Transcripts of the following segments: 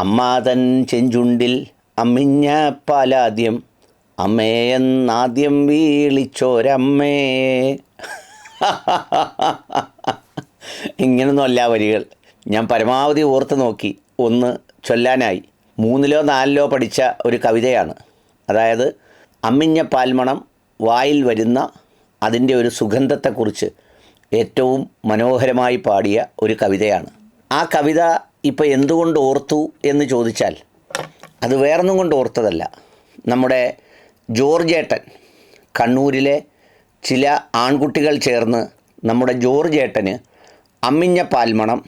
അമ്മാതൻ ചെഞ്ചുണ്ടിൽ അമ്മിഞ്ഞ പാലാദ്യം അമ്മയെന്നാദ്യം വീളിച്ചോരമ്മേ. ഇങ്ങനൊന്നും അല്ല വരികൾ. ഞാൻ പരമാവധി ഓർത്ത് നോക്കി. ഒന്ന് ചൊല്ലാനായി. മൂന്നിലോ നാലിലോ പഠിച്ച ഒരു കവിതയാണ്. അതായത് അമ്മിഞ്ഞ പാൽമണം വായിൽ വരുന്ന അതിന്റെ ഒരു സുഗന്ധത്തെക്കുറിച്ച് ഏറ്റവും മനോഹരമായി പാടിയ ഒരു കവിതയാണ്. ആ കവിത ഇപ്പോൾ എന്തുകൊണ്ട് ഓർത്തു എന്ന് ചോദിച്ചാൽ അത് വേറൊന്നും കൊണ്ട് ഓർത്തതല്ല. നമ്മുടെ ജോർജ് ഏട്ടൻ കണ്ണൂരിലെ ചില ആൺകുട്ടികൾ ചേർന്ന് നമ്മുടെ ജോർജ് ജോർജേട്ടന് അമ്മിഞ്ഞ പാൽമണം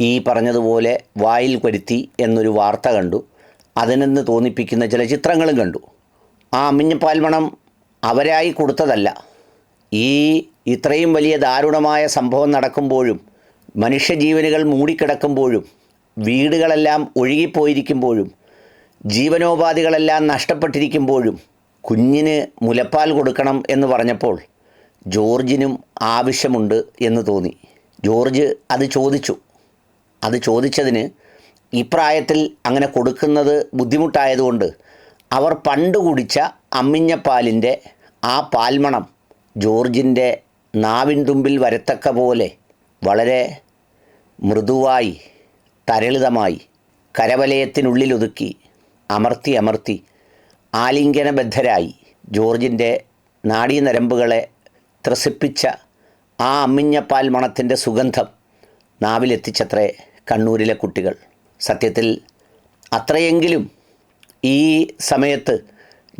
ഈ പറഞ്ഞതുപോലെ വായിൽ വരുത്തി എന്നൊരു വാർത്ത കണ്ടു. അതിനെന്ന് തോന്നിപ്പിക്കുന്ന ചില ചിത്രങ്ങളും കണ്ടു. ആ അമ്മിഞ്ഞ പാൽമണം അവരായി കൊടുത്തതല്ല. ഈ ഇത്രയും വലിയ ദാരുണമായ സംഭവം നടക്കുമ്പോഴും മനുഷ്യജീവനുകൾ മൂടിക്കിടക്കുമ്പോഴും വീടുകളെല്ലാം ഒഴുകിപ്പോയിരിക്കുമ്പോഴും ജീവനോപാധികളെല്ലാം നഷ്ടപ്പെട്ടിരിക്കുമ്പോഴും കുഞ്ഞിന് മുലപ്പാൽ കൊടുക്കണം എന്ന് പറഞ്ഞപ്പോൾ ജോർജിനും ആവശ്യമുണ്ട് എന്ന് തോന്നി. ജോർജ് അത് ചോദിച്ചു. അത് ചോദിച്ചതിന് ഈ പ്രായത്തിൽ അങ്ങനെ കൊടുക്കുന്നത് ബുദ്ധിമുട്ടായതുകൊണ്ട് അവർ പണ്ട് കുടിച്ച അമ്മിഞ്ഞപ്പാലിന്റെ ആ പാൽമണം ജോർജിന്റെ നാവിൻ തുമ്പിൽ വരത്തക്ക പോലെ വളരെ മൃദുവായി തരളിതമായി കരവലയത്തിനുള്ളിലൊതുക്കി അമർത്തി അമർത്തി ആലിംഗനബദ്ധരായി ജോർജിന്റെ നാഡീനരമ്പുകളെ ത്രസിപ്പിച്ച ആ അമ്മിഞ്ഞപ്പാൽ മണത്തിന്റെ സുഗന്ധം നാവിലെത്തിച്ചത്രേ കണ്ണൂരിലെ കുട്ടികൾ. സത്യത്തിൽ അത്രയെങ്കിലും ഈ സമയത്ത്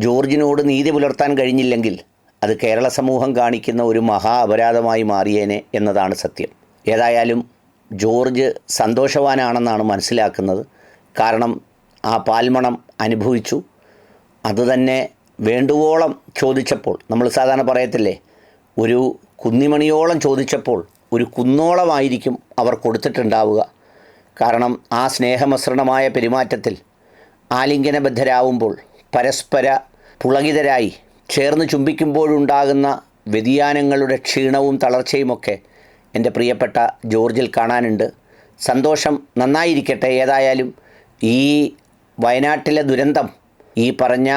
ജോർജിനോട് നീതി പുലർത്താൻ കഴിഞ്ഞില്ലെങ്കിൽ അത് കേരള സമൂഹം കാണിക്കുന്ന ഒരു മഹാ അപരാധമായി മാറിയേനെ എന്നതാണ് സത്യം. ഏതായാലും ജോർജ് സന്തോഷവാനാണെന്നാണ് മനസ്സിലാക്കുന്നത്. കാരണം ആ പാൽമണം അനുഭവിച്ചു. അതുതന്നെ വേണ്ടുവോളം ചോദിച്ചപ്പോൾ നമ്മൾ സാധാരണ പറയത്തില്ലേ ഒരു കുന്നിമണിയോളം ചോദിച്ചപ്പോൾ ഒരു കുന്നോളമായിരിക്കും അവർ കൊടുത്തിട്ടുണ്ടാവുക. കാരണം ആ സ്നേഹമസൃണമായ പെരുമാറ്റത്തിൽ ആലിംഗനബദ്ധരാവുമ്പോൾ പരസ്പര പുളകിതരായി ചേർന്ന് ചുംബിക്കുമ്പോഴുണ്ടാകുന്ന വ്യതിയാനങ്ങളുടെ ക്ഷീണവും തളർച്ചയുമൊക്കെ എന്റെ പ്രിയപ്പെട്ട ജോർജിൽ കാണാനുണ്ട്. സന്തോഷം നന്നായിരിക്കട്ടെ ഏതായാലും. ഈ വയനാട്ടിലെ ദുരന്തം ഈ പറഞ്ഞ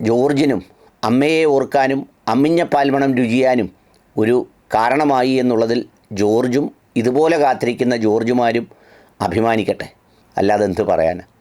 ജോർജിനും അമ്മയെ ഓർക്കാനും അമ്മിഞ്ഞ പാൽമണം രുചിയാനും ഒരു കാരണമായി എന്നുള്ളതിൽ ജോർജും ഇതുപോലെ കാത്തിരിക്കുന്ന ജോർജുമാരും അഭിമാനിക്കട്ടെ. അല്ലാതെ എന്ത് പറയാനാണ്